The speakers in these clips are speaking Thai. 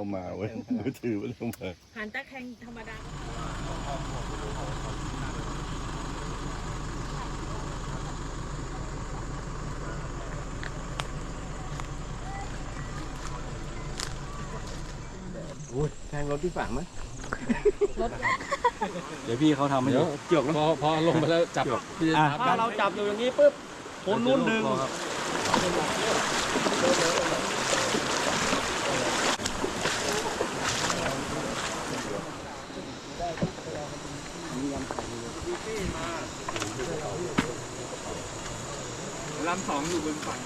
รศัพท์ไม่ได้เอามาเว้ยมือถือไม่ได้เอามาหันตะแคงธรรมดาแทงรถที่ฝั่งไหมเดี๋ยวพี่เขาทำให้เดี๋ดูยวเกี่ยวนะพอพอลงไปแล้วจับพี่จะอะถ้าเราจับอยู่อย่างนี้ปุ๊บคนนู้นดึง ลำสองอยู่บนฝั่ง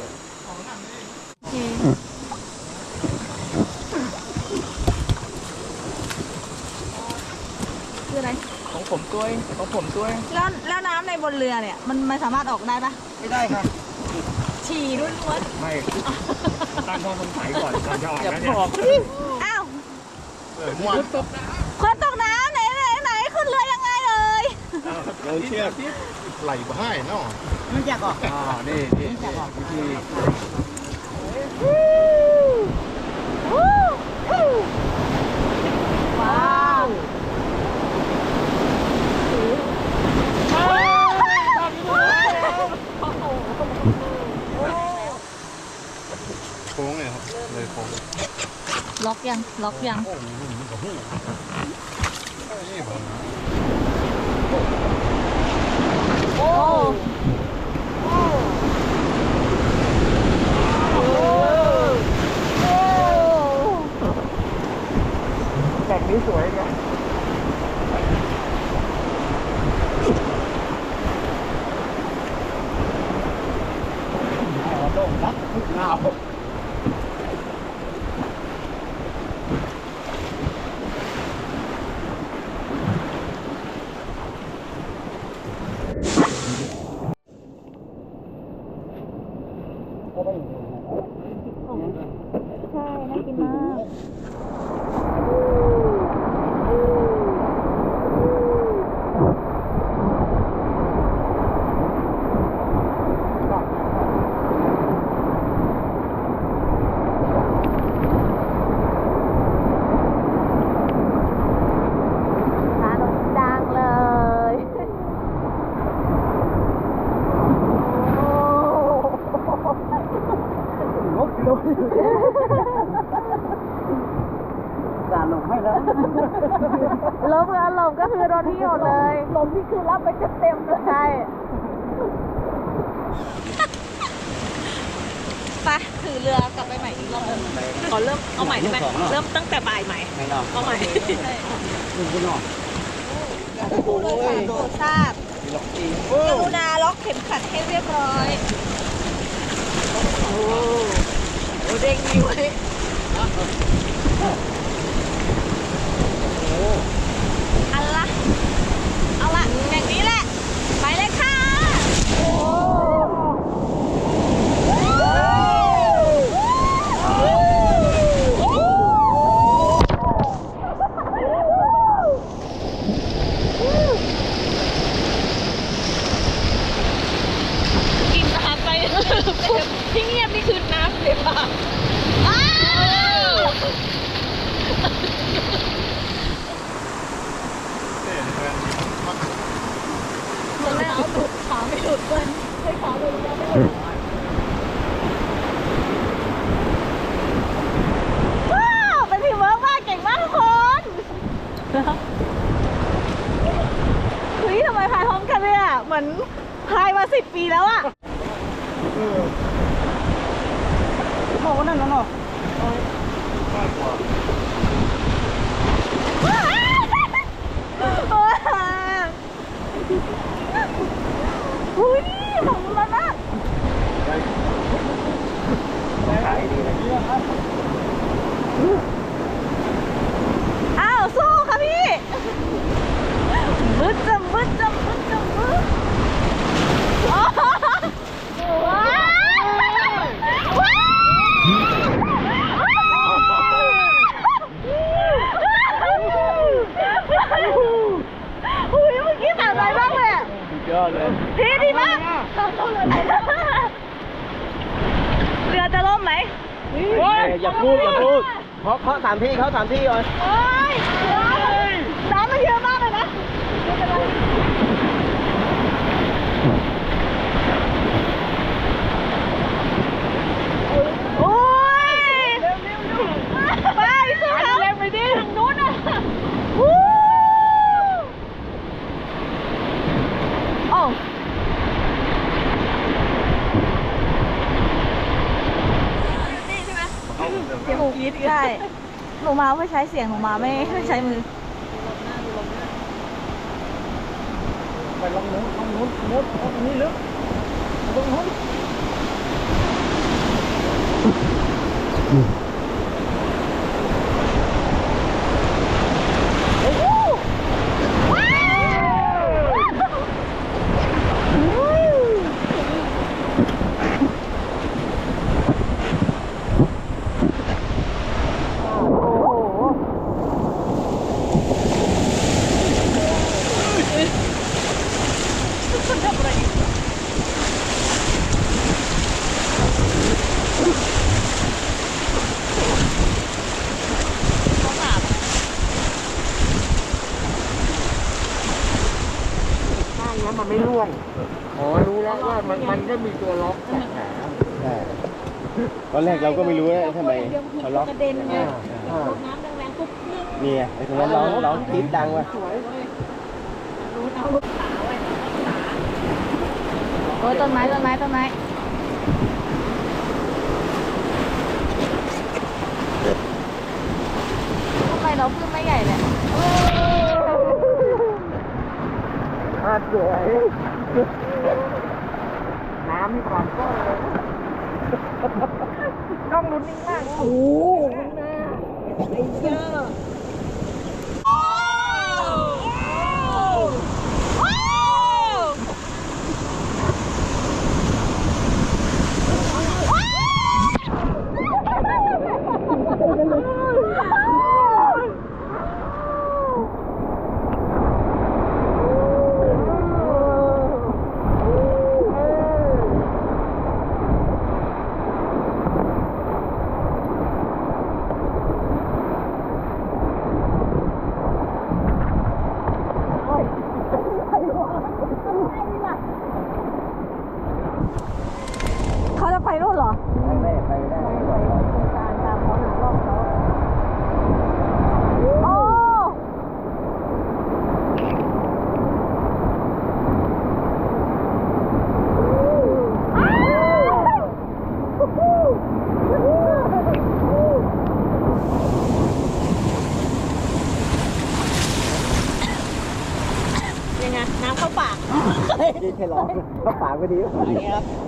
คืออะไร ของผมด้วยของผมด้วยแล้วแล้วน้ำในบนเรือเนี่ย มันมันสามารถออกได้ปะไม่ได้ครับ ฉี่ล้วนไม่ตั้งข้อสงสัยก่อนก่อนจะออกนะเนี่ยๆอ้าวคนตกน้ำไหนไหนไหนขึ้นเรือยังไงเอ่ย เราเชือก ไหลบ่ให้เนาะอ่านี่นี่วิธีว้าวโค้งเลยครับเลยโค้งล็อกยังล็อกยัง โอ้โอ้แบ Oh. Cảnh oh. oh. oh. oh. oh. oh. oh. oh. oh. oh. oh. oh. oh. ลมก็คือโดนที่หมดเลยลมที่คือรับไปเต็มๆเลยใช่ไปถือเรือกลับไปใหม่อีกรอบหนึงขอเริ่มเอาใหม่ได้ไหมเริ่มตั้งแต่บ่ายใหม่ไม่เอาเอาใหม่คุณคุณหน่อยผู้โดยสารโปรดทราบกรุณาล็อกเข็มขัดให้เรียบร้อยโอ้โหเด้งนิ้วเลยอันละเอาละอย่างนี้แหละ ไปเลยค่ะ กินน้ำไป ที่เงียบนี่คือน้ำเลยค่ะอ้า วตอนแรกเอาหลุดขาไม่หลุดเพื่อนให้ขาหลุดแล้วไม่หลุดว้าวเป็นทีมเวิร์กมากเก่งมากทุกคนเฮ้ยทำไมพายพร้อมกันเลยอะ เหมือนพายมาสิบปีแล้วอะ โอ้นั่นน่ะเนาะอุ้ยของมันนะขายดีนะเนี่ยครับอ้าวสู้ค่ะพี่บึ้ดจำบึ้ดจำบึ้ดจำบึ้ดอ๋อว้าวว้าวอุ้ยเมื่อกี้สาวน้อยมากเลยอะ สุดยอดเลย พี่ดีมากเรือจะล่มไหม อย่าพูดอย่าพูด เคาะเคามที่เขาสามที่ก่อน โอ้ยน้ำมันเยอะมากเลยนะไม่เป็นไรโอ้ยเร็วเร็วเร็วไปสู้เขาเร็วไปดิทางนู้นน่ะวู้โอ้นี่ใช่ไหมเสียงหนูกรีดใช่หนูมาเพื่อ ใช้เสียงหนูมาไม่ไม่ใช้มือไปลงนู้นลงนู้นนู้นตรงนี้ลึกตรงนู้น ข้างแล้วมันไม่ร่วง อ๋อ รู้แล้วว่ามันมันก็มีตัวล็อกแผล ตอนแรกเราก็ไม่รู้นะทำไมเขาล็อกกระเด็นไงอ่าน้ำแรงๆปุ๊บนี่ไงไอ้ตรงนั้นร้องร้องกรี๊ดดังว่ะโอ้ยต้นไม้ต้นไม้ต้นไม้ทำไมเราขึ้นไม่ใหญ่เลยอาสวยน้ำมีความก้อนเลย ต้องลุ้นนิ่งมากโอ้หน้าไอ้เจ้าโอ้โอ้เขาจะไปนู่นเหรอ ไม่ไปได้ การตามเขาหารอบเขาโอ้อ้าวยังไง น้ำเข้าปาก นี่แค่ร้อง เข้า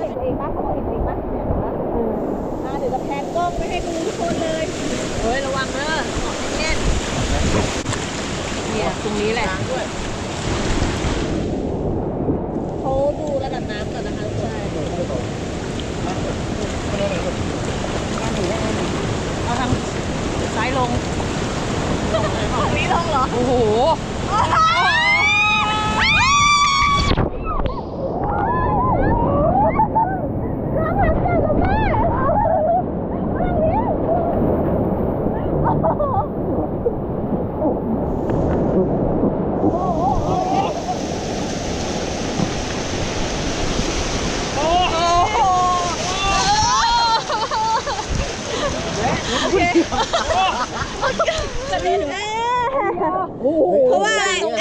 เห็นตัวเองปะเห็นตัวเองเนี่ยนะอ่าเระแพนก้องไปให้ดูทุนเลยเฮ้ยระวังเด้อของเล่นนี่ตรงนี้แหละเขาดูระดับน้ำก่อนนะคะทุกคนเอทางซ้ายลงตรงนี้ลงเหรอ โอ้โห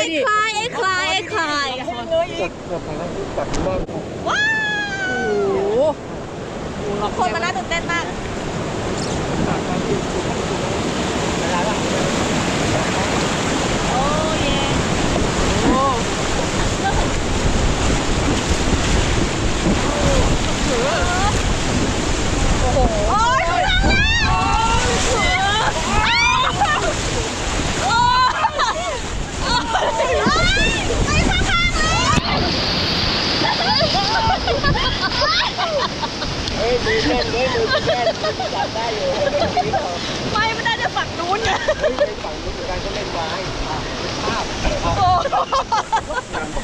อะไรไอ้คลายไอ้คลายไอ้คลายแบบไหนนะแบบบ้านว้าวคนมาน่าตื่นเต้นมากโอ้เยโอ้ยถึงแ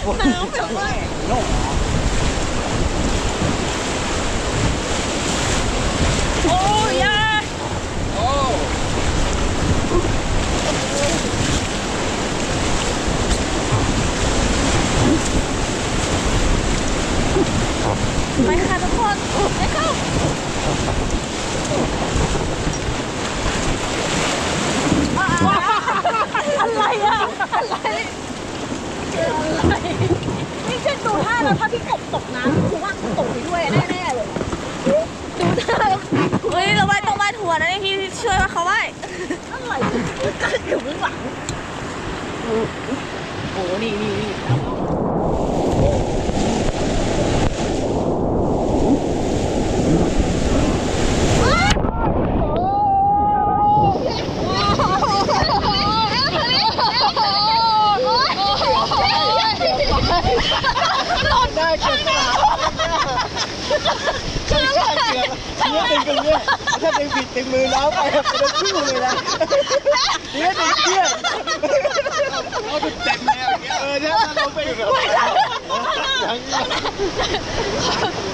Oh. เฮ้ยเราไปต้องไปทัวนะนี่พี่ช่วยเขาไว้อะไรกันอยู่ข้างหลังโอ้นี่นี่นี่ได้เกิดขึ้นแล้ว เนี่ยเป็นกันเนี่ยถ้าเป็นผิดเป็นมือแล้วไปเป็นคู่เลยนะเนี่ยเป็นเที่ยงเราเต็มแนวอย่างเงี้ยเออเนี่ยถ้าเราไปแบบอย่างนี้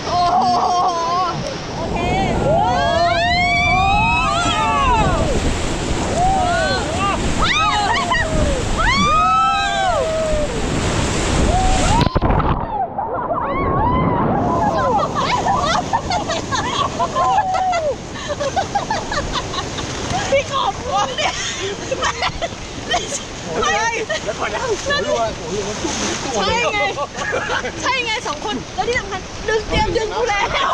โอ้โหโอเคโอ้พี่กบเนี่ย แล้วก่อนนะ โอ้ยว่าโอ้ยมันชุ่มตัวใช่ไง ใช่ไงสองคน แล้วที่สำคัญดึงเตรียมดึงกูแล้ว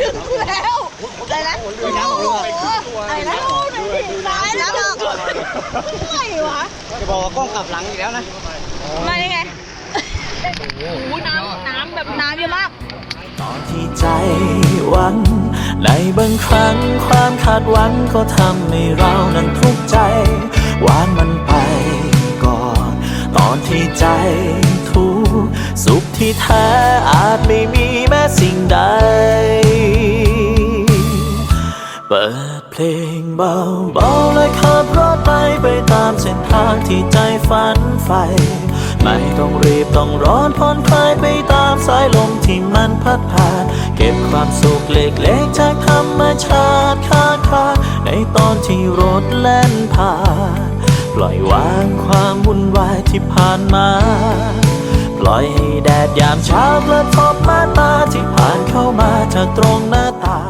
ดึงกูแล้วอะไรนะโอ้โหอะไรนะตายแล้วอะไรวะจะบอกว่ากล้องกลับหลังอีกแล้วนะ มาได้ไงโอ้โหน้ำน้ำแบบน้ำเยอะมาก ตอนที่ใจหวั่นในบางครั้งความคาดหวังก็ทำให้เรานั้นทุกข์ใจวางมันไปก่อน ตอนที่ใจทุกสุขที่แท้อาจไม่มีแม้สิ่งใด เปิดเพลงเบาๆและขับรถไปไปตามเส้นทางที่ใจฝันใฝ่ไม่ต้องรีบต้องร้อนผ่อนคลายไปตามสายลมที่มันพัดผ่าน เก็บความสุขเล็กๆจากธรรมชาติคาคาในตอนที่รถแล่นผ่าน ปล่อยวางความวุ่นวายที่ผ่านมา ปล่อยให้แดดยามเช้ากระทบมาตาที่ผ่านเข้ามาจากตรงหน้าตา